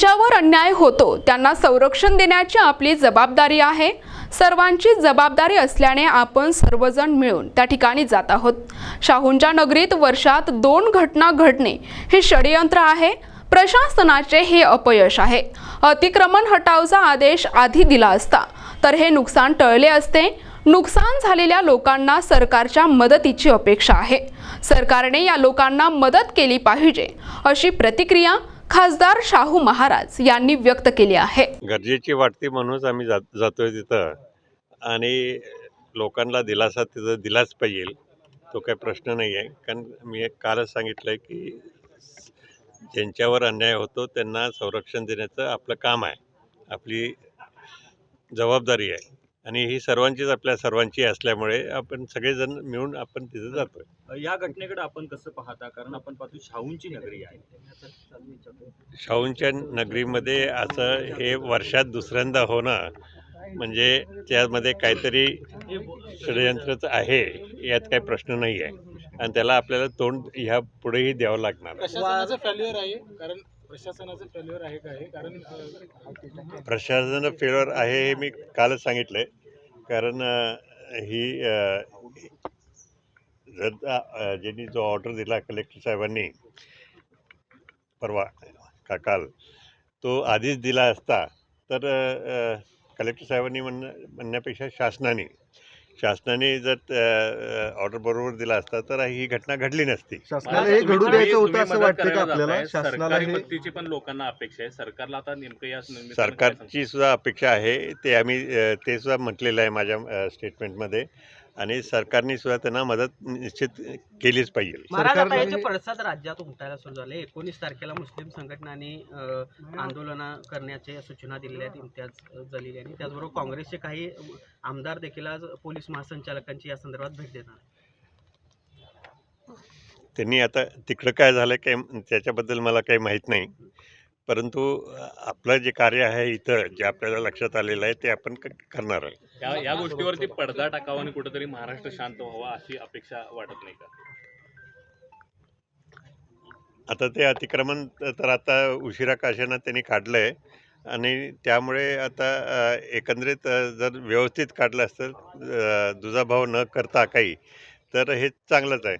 ज्यांच्यावर अन्याय होतो त्यांना संरक्षण देण्याची आपली जबाबदारी आहे. सर्वांची जबाबदारी असल्याने आपण सर्वजण मिळून त्या ठिकाणी जात आहोत. शाहूंच्या नगरीत वर्षात दोन घटना घडणे हे षडयंत्र आहे. प्रशासनाचे हे अपयश आहे. अतिक्रमण हटावचा आदेश आधी दिला असता तर हे नुकसान टळले असते. नुकसान झालेल्या लोकांना सरकारच्या मदतीची अपेक्षा आहे. सरकारने या लोकांना मदत केली पाहिजे अशी प्रतिक्रिया खासदार शाहू महाराज यांनी व्यक्त केली आहे. गरजेची वाटते म्हणूनच आम्ही जात जातोय तिथं. आणि लोकांना दिलासा तिथं दिलाच पाहिजे. तो काही प्रश्न नाही आहे कारण मी एक कालच सांगितलं आहे की ज्यांच्यावर अन्याय होतो त्यांना संरक्षण देण्याचं आपलं काम आहे. आपली जबाबदारी आहे. आणि ही सर्वांचीच आपल्या सर्वांची असल्यामुळे आपण सगळेजण मिळून आपण तिथं जातोय. या घटनेकडे आपण कसं पाहता? कारण आपण पाहतो शाहूंची नगरी आहे. शाहूंच्या नगरीमध्ये असं हे वर्षात दुसऱ्यांदा होणं म्हणजे त्यामध्ये काहीतरी षडयंत्रच आहे यात काही प्रश्न नाही आहे आणि त्याला आपल्याला तोंड ह्या पुढेही द्यावं लागणार. आहे. प्रशासनाचं फेल्युअर आहे कारण प्रशासनाचं फेल्युअर आहे कारण प्रशासन आहे हे मी कालच सांगितलंय. कारण ही अं, जर ज्यांनी जो ऑर्डर दिला कलेक्टर साहेबांनी परवा का काल तो आधीच दिला असता तर कलेक्टर साहेबांनी म्हण म्हणण्यापेक्षा शासनाने शासनाने जर ऑर्डर बरोबर दिला असता तर ही घटना घडली नसती. शासनाला हे घडू द्यायचं होतं असं वाटतं का आपल्याला? शासनाला सरकारी हे मदतीची पण लोकांना अपेक्षा आहे. सरकारला आता नेमकं या निमित्तानं काय सरकारची सुद्धा अपेक्षा आहे. ते आम्ही ते सुद्धा म्हटलेलं आहे माझ्या स्टेटमेंटमध्ये आणि सरकारने सुद्धा त्यांना मदत निश्चित केलीच पाहिजे. महाराज आता सरकारला याचे पडसाद राज्यात उमटायला सुरू झाले. एकोणीस तारखेला मुस्लिम संघटनांनी आंदोलन करण्याच्या सूचना दिलेल्या आहेत इम्तियाज जलील यांनी. त्याचबरोबर काँग्रेसचे काही आमदार देखील आज पोलीस महासंचालकांची या संदर्भात भेट देणार. त्यांनी आता तिकडं काय झालं काही त्याच्याबद्दल मला काही माहीत नाही. परंतु आपलं जे कार्य आहे इथं जे आपल्याला लक्षात आलेलं आहे ते आपण करणार आहे. या या गोष्टीवरती पडदा टाकावा आणि कुठेतरी महाराष्ट्र शांत व्हावा अशी अपेक्षा वाटत नाही का? आता ते अतिक्रमण तर आता उशिरा काशानं त्यांनी काढलं आहे आणि त्यामुळे आता एकंदरीत जर व्यवस्थित काढलं असतं दुजाभाव न करता काही तर हे चांगलंच आहे.